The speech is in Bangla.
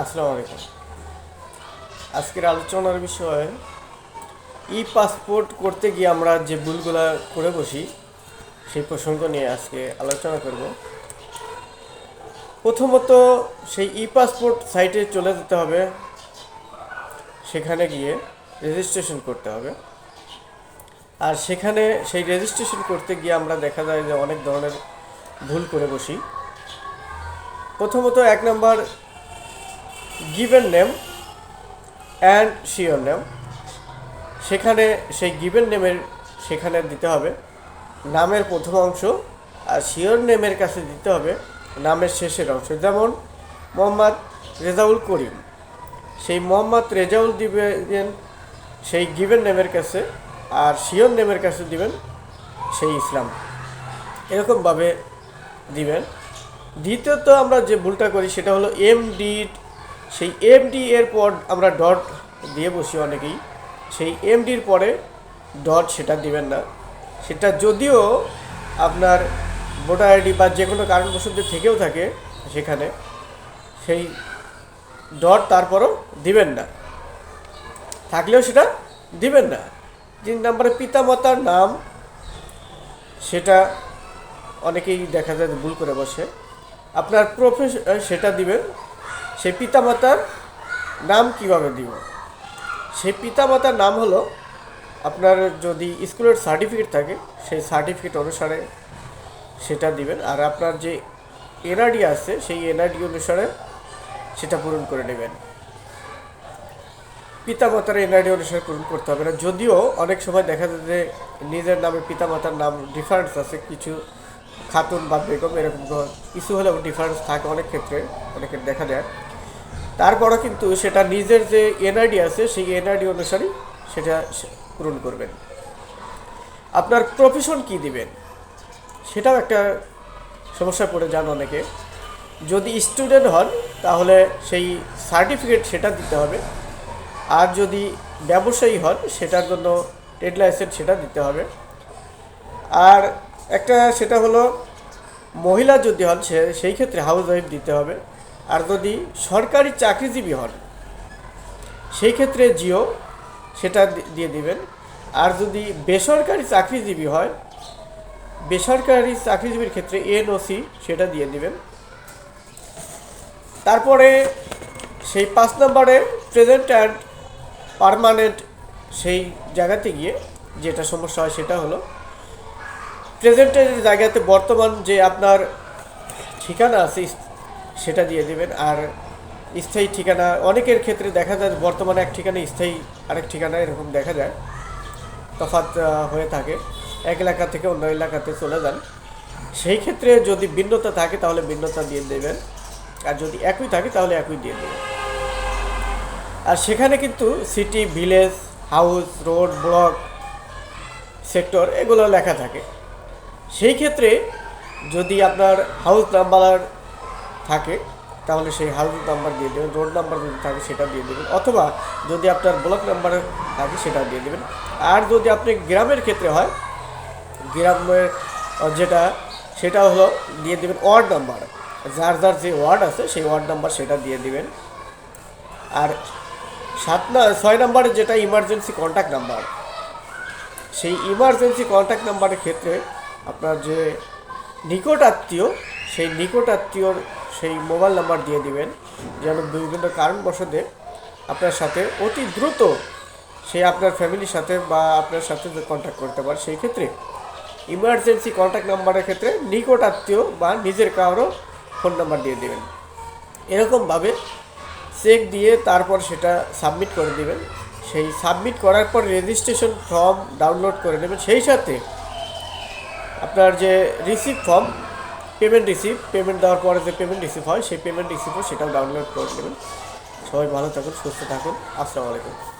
আসসালামু আলাইকুম। আজকের আলোচনার বিষয় ই পাসপোর্ট করতে গিয়ে আমরা যে ভুলগুলো করে বসি, সেই প্রসঙ্গ নিয়ে আজকে আলোচনা করব। প্রথমত, সেই ই পাসপোর্ট সাইটে চলে যেতে হবে। সেখানে গিয়ে রেজিস্ট্রেশন করতে হবে। আর সেখানে সেই রেজিস্ট্রেশন করতে গিয়ে আমরা দেখা যায় যে অনেক ধরনের ভুল করে বসি। প্রথমত এক নম্বর given name and sure name সেখানে, সেই গিভেন নেমের সেখানে দিতে হবে নামের প্রথম অংশ আর শিওর নেমের কাছে দিতে হবে নামের শেষের অংশ। যেমন মোহাম্মদ রেজাউল করিম। সেই মোহাম্মদ রেজাউল দিবেন সেই গিভেন নেমের কাছে আর শিওর নেমের কাছে দিবেন সেই ইসলাম। এরকমভাবে দিবেন। দ্বিতীয়ত আমরা যে ভুলটা করি সেটা হলো এমডি সেই এমডি এর পর আমরা ডট দিয়ে বসি অনেকেই। সেই এমডির পরে ডট সেটা দিবেন না। সেটা যদিও আপনার ভোটার আইডি বা যে কোনো কারণবশত থেকেও থাকে সেখানে, সেই ডট তারপরও দিবেন না। থাকলেও সেটা দিবেন না। তিন নম্বরে পিতামাতার নাম, সেটা অনেকেই দেখা যায় ভুল করে বসে। আপনার প্রফেস সেটা দিবেন সেই পিতামাতার নাম কীভাবে দিব? সেই পিতামাতার নাম হলো, আপনার যদি স্কুলের সার্টিফিকেট থাকে, সেই সার্টিফিকেট অনুসারে সেটা দিবেন। আর আপনার যে এনআরডি আছে, সেই এনআরডি অনুসারে সেটা পূরণ করে নেবেন। পিতামাতার এনআইডি অনুসারে পূরণ করতে হবে না। যদিও অনেক সময় দেখা যায় যে নিজের নামে পিতামাতার নাম ডিফারেন্স আছে, কিছু খাতুন বা বেগম এরকম কিছু হলেও ডিফারেন্স থাকে অনেক ক্ষেত্রে, অনেকের দেখা যায়। তারপরও কিন্তু সেটা নিজের যে এনআইডি আছে, সেই এনআইডি অনুসারেই সেটা পূরণ করবেন। আপনার প্রফেশন কি দিবেন? সেটাও একটা সমস্যা পড়ে যান অনেকে। যদি স্টুডেন্ট হন, তাহলে সেই সার্টিফিকেট সেটা দিতে হবে। আর যদি ব্যবসায়ী হন, সেটার জন্য ট্রেড লাইসেন্স সেটা দিতে হবে। আর একটা সেটা হলো মহিলা যদি হন, সে সেই ক্ষেত্রে হাউস ওয়াইফ দিতে হবে। আর যদি সরকারি চাকরিজীবী হন, সেই ক্ষেত্রে জিও সেটা দিয়ে দিবেন। আর যদি বেসরকারি চাকরিজীবী হয়, বেসরকারি চাকরিজীবীর ক্ষেত্রে এনওসি সেটা দিয়ে দিবেন। তারপরে সেই পাঁচ নম্বরে প্রেজেন্ট অ্যান্ড পারমানেন্ট সেই জায়গাতে গিয়ে যেটা সমস্যা হয় সেটা হলো প্রেজেন্টের জায়গাতে বর্তমান যে আপনার ঠিকানা আছে সেটা দিয়ে দেবেন। আর স্থায়ী ঠিকানা অনেকের ক্ষেত্রে দেখা যায় বর্তমানে এক ঠিকানা স্থায়ী আরেক ঠিকানা এরকম দেখা যায় আহ, হয়ে থাকে। এক এলাকা থেকে অন্য এলাকাতে চলে যান। সেই ক্ষেত্রে যদি ভিন্নতা থাকে তাহলে ভিন্নতা দিয়ে দেবেন। আর যদি একই থাকে তাহলে একই দিয়ে দেবেন। আর সেখানে কিন্তু city village house road block sector এগুলো লেখা থাকে। সেই ক্ষেত্রে যদি আপনার হাউস নাম্বার থাকে, তাহলে সেই হাউস নাম্বার দিয়ে দেবেন রোড নাম্বার যদি থাকে সেটা দিয়ে দেবেন, অথবা যদি আপনার ব্লক নাম্বার থাকে সেটা দিয়ে দেবেন। আর যদি আপনি গ্রামের ক্ষেত্রে হয় গ্রামের যেটা, সেটা হলো দিয়ে দেবেন ওয়ার্ড নাম্বার যার যার যে ওয়ার্ড আছে, সেই ওয়ার্ড নাম্বার সেটা দিয়ে দেবেন। আর সাত না, ছয় নম্বরে যেটা ইমার্জেন্সি কন্ট্যাক্ট নাম্বার সেই ইমার্জেন্সি কন্ট্যাক্ট নাম্বারের ক্ষেত্রে আপনার যে নিকট আত্মীয়, সেই নিকট আত্মীয়র সেই মোবাইল নাম্বার দিয়ে দিবেন, যেন বিভিন্ন কারণবশতে আপনার সাথে অতি দ্রুত সে আপনার ফ্যামিলির সাথে বা আপনার সাথে কন্ট্যাক্ট করতে পারে, সেই ক্ষেত্রে ইমার্জেন্সি কন্ট্যাক্ট নাম্বারের ক্ষেত্রে নিকট আত্মীয় বা নিজের কারও ফোন নাম্বার দিয়ে দেবেন। এরকমভাবে চেক দিয়ে তারপর সেটা সাবমিট করে দেবেন। সেই সাবমিট করার পর রেজিস্ট্রেশন ফর্ম ডাউনলোড করে নেবেন। সেই সাথে আপনার যে receive form payment receive payment দেওয়ার পরে যে পেমেন্ট রিসিভ হয়, সেই পেমেন্ট রিসিভও সেটাও ডাউনলোড করে নেবেন। সবাই ভালো থাকুন, সুস্থ থাকুন। আসসালামু আলাইকুম।